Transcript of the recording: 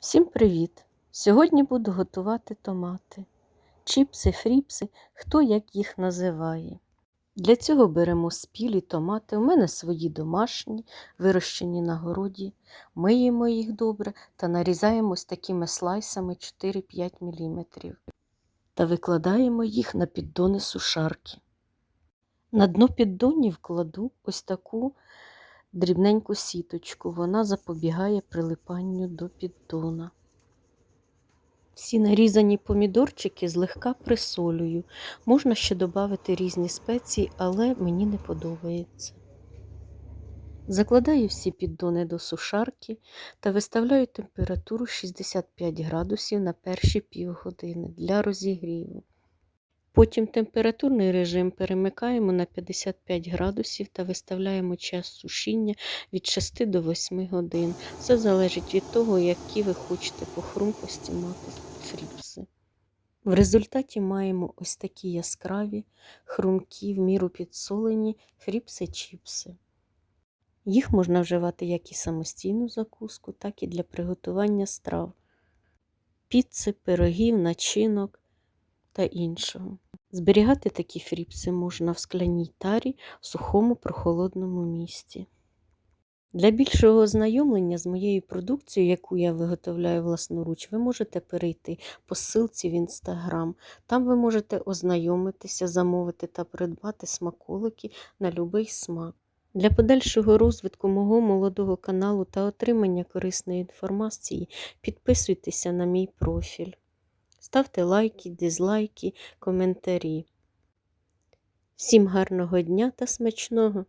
Всім привіт! Сьогодні буду готувати томати. Чіпси, фріпси, хто як їх називає. Для цього беремо спілі томати. У мене свої домашні, вирощені на городі. Миємо їх добре та нарізаємо ось такими слайсами 4-5 мм. Та викладаємо їх на піддони сушарки. На дно піддонів кладу ось таку дрібненьку сіточку. Вона запобігає прилипанню до піддона. Всі нарізані помідорчики злегка присолюю. Можна ще додати різні спеції, але мені не подобається. Закладаю всі піддони до сушарки та виставляю температуру 65 градусів на перші півгодини для розігріву. Потім температурний режим перемикаємо на 55 градусів та виставляємо час сушіння від 6 до 8 годин. Все залежить від того, які ви хочете по хрумкості мати фріпси. В результаті маємо ось такі яскраві, хрумкі, в міру підсолені фріпси-чіпси. Їх можна вживати як і самостійну закуску, так і для приготування страв, піци, пирогів, начинок та іншого. Зберігати такі фріпси можна в скляній тарі в сухому прохолодному місці. Для більшого ознайомлення з моєю продукцією, яку я виготовляю власноруч, ви можете перейти по ссылці в інстаграм. Там ви можете ознайомитися, замовити та придбати смаколики на будь-який смак. Для подальшого розвитку мого молодого каналу та отримання корисної інформації підписуйтеся на мій профіль. Ставте лайки, дизлайки, коментарі. Всім гарного дня та смачного!